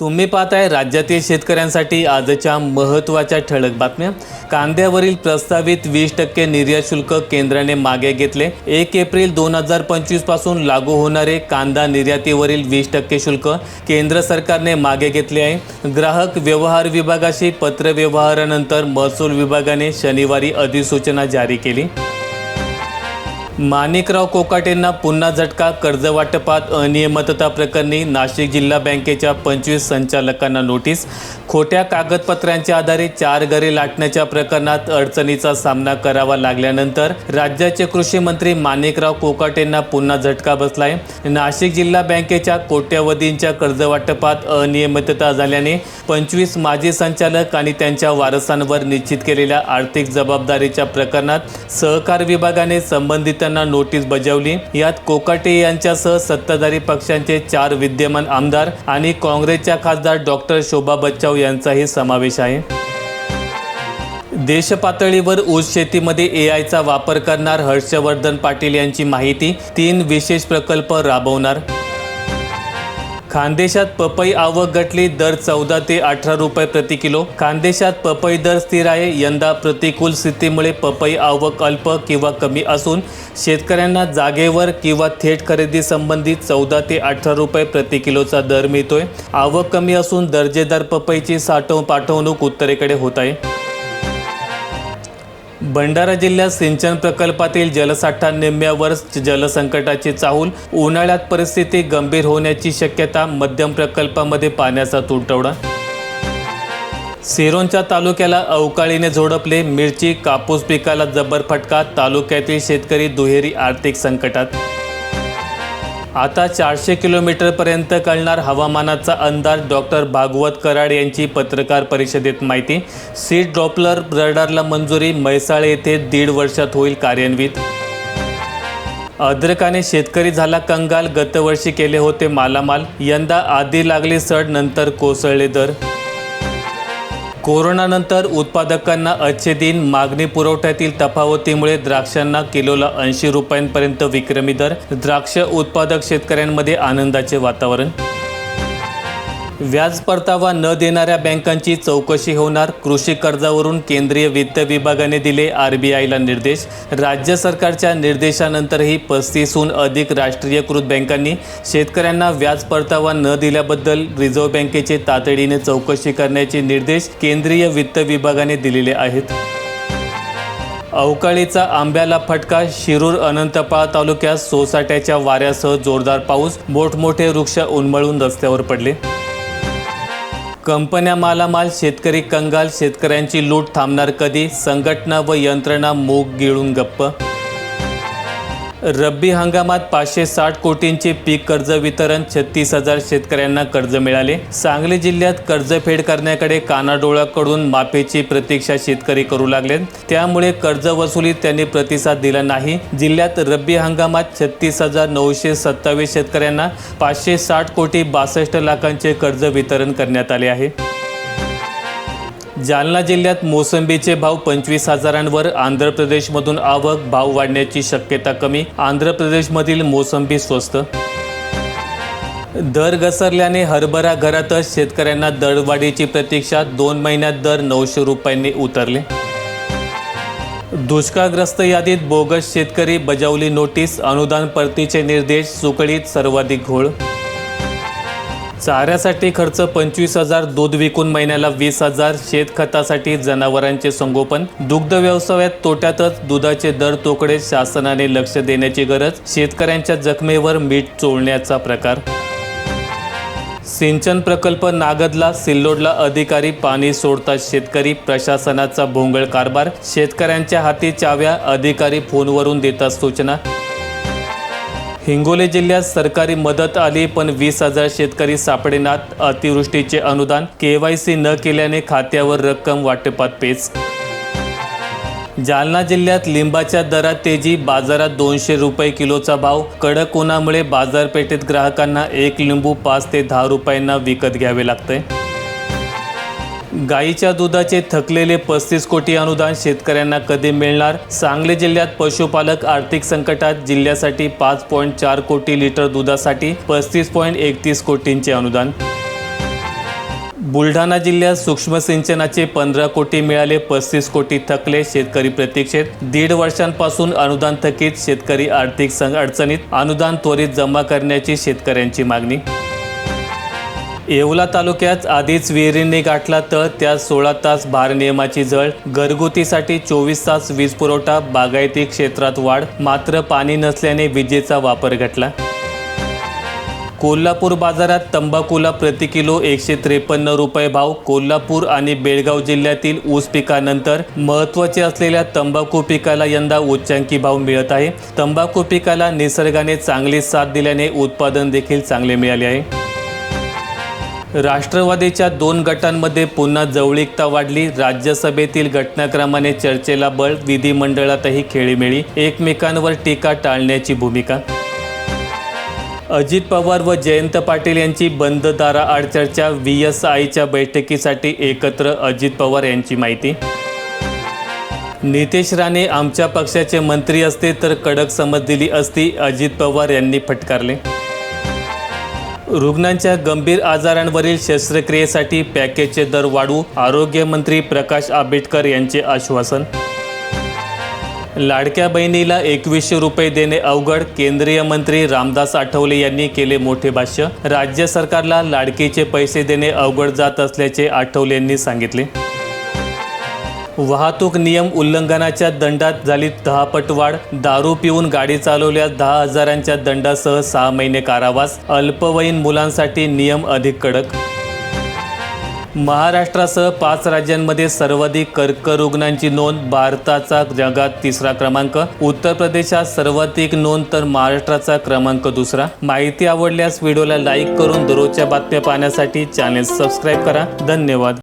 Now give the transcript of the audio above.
तुम्ही पाहताय राज्यातील शेतकऱ्यांसाठी आजच्या महत्त्वाच्या ठळक बातम्या. कांद्यावरील प्रस्तावित वीस टक्के निर्यात शुल्क केंद्राने मागे घेतले. एक एप्रिल दोन हजार पंचवीसपासून लागू होणारे कांदा निर्यातीवरील वीस टक्के शुल्क केंद्र सरकारने मागे घेतले आहे. ग्राहक व्यवहार विभागाशी पत्रव्यवहारानंतर महसूल विभागाने शनिवारी अधिसूचना जारी केली. माणिकराव कोकाटेंना पुन्हा झटका कर्जवाटपात अनियमितता प्रकरणी नाशिक जिल्हा बँकेच्या पंचवीस संचालकांना नोटीस. खोट्या कागदपत्रांच्या आधारे चार घरे लाटण्याच्या प्रकरणात अडचणीचा सामना करावा लागल्यानंतर राज्याचे कृषी मंत्री माणिकराव कोकाटेंना पुन्हा झटका बसलाय. नाशिक जिल्हा बँकेच्या कोट्यवधींच्या कर्जवाटपात अनियमितता झाल्याने पंचवीस माजी संचालक आणि त्यांच्या वारसांवर निश्चित केलेल्या आर्थिक जबाबदारीच्या प्रकरणात सहकार विभागाने संबंधित त्यांना नोटीस बजावली. यात कोकाटे यांच्यासह सत्ताधारी पक्षांचे चार विद्यमान आमदार आणि काँग्रेसच्या खासदार डॉक्टर शोभा बच्चाव यांचाही समावेश आहे. देशपातळीवर ऊस शेतीमध्ये ए आयचा वापर करणार हर्षवर्धन पाटील यांची माहिती. तीन विशेष प्रकल्प राबवणार. खानदेशात पपई आवक घटली दर चौदा ते अठरा रुपये प्रति किलो. खानदेशात पपई दर स्थिर आहे यंदा प्रतिकूल स्थितीमुळे पपई आवक अल्प किंवा कमी असून शेतकऱ्यांना जागेवर किंवा थेट खरेदी संबंधित चौदा ते अठरा रुपये प्रति किलोचा दर मिळतोय. आवक कमी असून दर्जेदार पपईची साठव पाठवणूक उत्तरेकडे होत आहे. भंडारा जिल्ह्यात सिंचन प्रकल्पातील जलसाठा निम्म्यावर जलसंकटाची चाहूल उन्हाळ्यात परिस्थिती गंभीर होण्याची शक्यता मध्यम प्रकल्पामध्ये पाण्याचा तुटवडा. सिरोंच्या तालुक्याला अवकाळीने झोडपले मिरची कापूस पिकाला जबर फटका तालुक्यातील शेतकरी दुहेरी आर्थिक संकटात. आता चारशे किलोमीटरपर्यंत कळणार हवामानाचा अंदाज डॉक्टर भागवत कराड यांची पत्रकार परिषदेत माहिती. सीट ड्रॉपलर रडारला मंजुरी म्हैसाळ येथे दीड वर्षात होईल कार्यान्वित. अद्रकाने शेतकरी झाला कंगाल गतवर्षी केले होते मालामाल. यंदा आधी लागली सड नंतर कोसळले दर. कोरोनानंतर उत्पादकांना अच्छे दिन मागणी पुरवठ्यातील तफावतीमुळे द्राक्षांना किलोला ऐंशी रुपयांपर्यंत विक्रमी दर. द्राक्ष उत्पादक शेतकऱ्यांमध्ये आनंदाचे वातावरण. व्याज परतावा न देणाऱ्या बँकांची चौकशी होणार. कृषी कर्जावरून केंद्रीय वित्त विभागाने दिले आर बी आयला निर्देश. राज्य सरकारच्या निर्देशानंतरही पस्तीसहून अधिक राष्ट्रीयकृत बँकांनी शेतकऱ्यांना व्याज परतावा न दिल्याबद्दल रिझर्व्ह बँकेचे तातडीने चौकशी करण्याचे निर्देश केंद्रीय वित्त विभागाने दिलेले आहेत. अवकाळीचा आंब्याला फटका शिरूर अनंतपाळ तालुक्यात सोसाट्याच्या वाऱ्यासह जोरदार पाऊस मोठमोठे वृक्ष उन्मळून रस्त्यावर पडले. कंपन्या मालामाल शेतकरी कंगाल शेतकऱ्यांची लूट थांबणार कधी? संघटना व यंत्रणा मूग गिळून गप्प रब्बी हंगामात पाचशे साठ कोटींचे पीक कर्ज वितरण छत्तीस हजार शेतकऱ्यांना कर्ज मिळाले. सांगली जिल्ह्यात कर्जफेड करण्याकडे कानाडोळाकडून माफीची प्रतीक्षा शेतकरी करू लागले. त्यामुळे कर्ज वसुलीत त्यांनी प्रतिसाद दिला नाही. जिल्ह्यात रब्बी हंगामात छत्तीस हजार नऊशे सत्तावीस शेतकऱ्यांना पाचशे साठ कोटी बासष्ट लाखांचे कर्ज वितरण करण्यात आले आहे. जालना जिल्ह्यात मोसंबीचे भाव पंचवीस हजारांवर आंध्र प्रदेशमधून आवक भाव वाढण्याची शक्यता कमी आंध्र प्रदेशमधील मोसंबी स्वस्त. दर घसरल्याने हरभरा घरातच शेतकऱ्यांना दरवाढीची प्रतीक्षा दोन महिन्यात दर नऊशे रुपयांनी उतरले. दुष्काळग्रस्त यादीत बोगस शेतकरी बजावली नोटीस अनुदान परतीचे निर्देश सुकळीत सर्वाधिक घोळ चाऱ्यासाठी खर्च पंचवीस हजार दूध विकून महिन्याला वीस हजार शेतखतासाठी जनावरांचे संगोपन. दुग्ध व्यवसायात तोट्यातच दुधाचे दर तोकडे शासनाने लक्ष देण्याची गरज शेतकऱ्यांच्या जखमेवर मीठ चोळण्याचा प्रकार. सिंचन प्रकल्प नागदला सिल्लोडला अधिकारी पाणी सोडतात शेतकरी प्रशासनाचा भोंगळ कारभार शेतकऱ्यांच्या हाती चाव्या अधिकारी फोनवरून देतात सूचना. हिंगोली जिल्ह्यात सरकारी मदत आली पण वीस हजार शेतकरी सापडेनात. अतिवृष्टीचे अनुदान केवायसी न केल्याने खात्यावर रक्कम वाटपात पेच. जालना जिल्ह्यात लिंबाच्या दरात तेजी बाजारात दोनशे रुपये किलोचा भाव. कडक उन्हामुळे बाजारपेठेत ग्राहकांना एक लिंबू पाच ते दहा रुपयांना विकत घ्यावे लागतंय. गाईच्या दुधाचे थकलेले पस्तीस कोटी अनुदान शेतकऱ्यांना कधी मिळणार? सांगली जिल्ह्यात पशुपालक आर्थिक संकटात जिल्ह्यासाठी पाच पॉईंट चार कोटी लिटर दुधासाठी पस्तीस पॉईंट एकतीस कोटींचे अनुदान. बुलढाणा जिल्ह्यात सूक्ष्म सिंचनाचे पंधरा कोटी मिळाले पस्तीस कोटी थकले शेतकरी प्रतीक्षेत. दीड वर्षांपासून अनुदान थकीत शेतकरी आर्थिक सं अडचणीत अनुदान त्वरित जमा करण्याची शेतकऱ्यांची मागणी. येवला तालुक्यात आधीच विहिरींनी गाठला तर त्यात सोळा तास भारनियमाची जळ घरगुतीसाठी चोवीस तास वीज पुरवठा बागायती क्षेत्रात वाढ मात्र पाणी नसल्याने विजेचा वापर घटला. कोल्हापूर बाजारात तंबाखूला प्रति किलो एकशे त्रेपन्न रुपये भाव कोल्हापूर आणि बेळगाव जिल्ह्यातील ऊस पिकानंतर महत्त्वाचे असलेल्या तंबाखू पिकाला यंदा उच्चांकी भाव मिळत आहे. तंबाखू पिकाला निसर्गाने चांगली साथ दिल्याने उत्पादन देखील चांगले मिळाले आहे. राष्ट्रवादीच्या दोन गटांमध्ये पुन्हा जवळीकता वाढली. राज्यसभेतील घटनाक्रमाने चर्चेला बळ विधिमंडळातही खेळीमेळी एकमेकांवर टीका टाळण्याची भूमिका. अजित पवार व जयंत पाटील यांची बंद दाराआड चर्चा व्ही एस आयच्या बैठकीसाठी एकत्र अजित पवार यांची माहिती. नितेश राणे आमच्या पक्षाचे मंत्री असते तर कडक समज दिली असती अजित पवार यांनी फटकारले. रुग्णांच्या गंभीर आजारांवरील शस्त्रक्रियेसाठी पॅकेजचे दर वाढवू आरोग्यमंत्री प्रकाश आंबेडकर यांचे आश्वासन. लाडक्या बहिणीला एकवीसशे रुपये देणे अवघड केंद्रीय मंत्री रामदास आठवले यांनी केले मोठे भाष्य. राज्य सरकारला लाडकीचे पैसे देणे अवघड जात असल्याचे आठवले यांनी सांगितले. वाहतूक नियम उल्लंघनाच्या दंडात झाली दहापट वाढ दारू पिऊन गाडी चालवल्यास दहा हजारांच्या दंडासह सहा महिने कारावास. अल्पवयीन मुलांसाठी नियम अधिक कडक. महाराष्ट्रासह पाच राज्यांमध्ये सर्वाधिक कर्करुग्णांची नोंद भारताचा जगात तिसरा क्रमांक. उत्तर प्रदेशात सर्वाधिक नोंद तर महाराष्ट्राचा क्रमांक दुसरा. माहिती आवडल्यास व्हिडिओला लाईक करून दररोजच्या बातम्या पाहण्यासाठी चॅनेल सबस्क्राईब करा. धन्यवाद.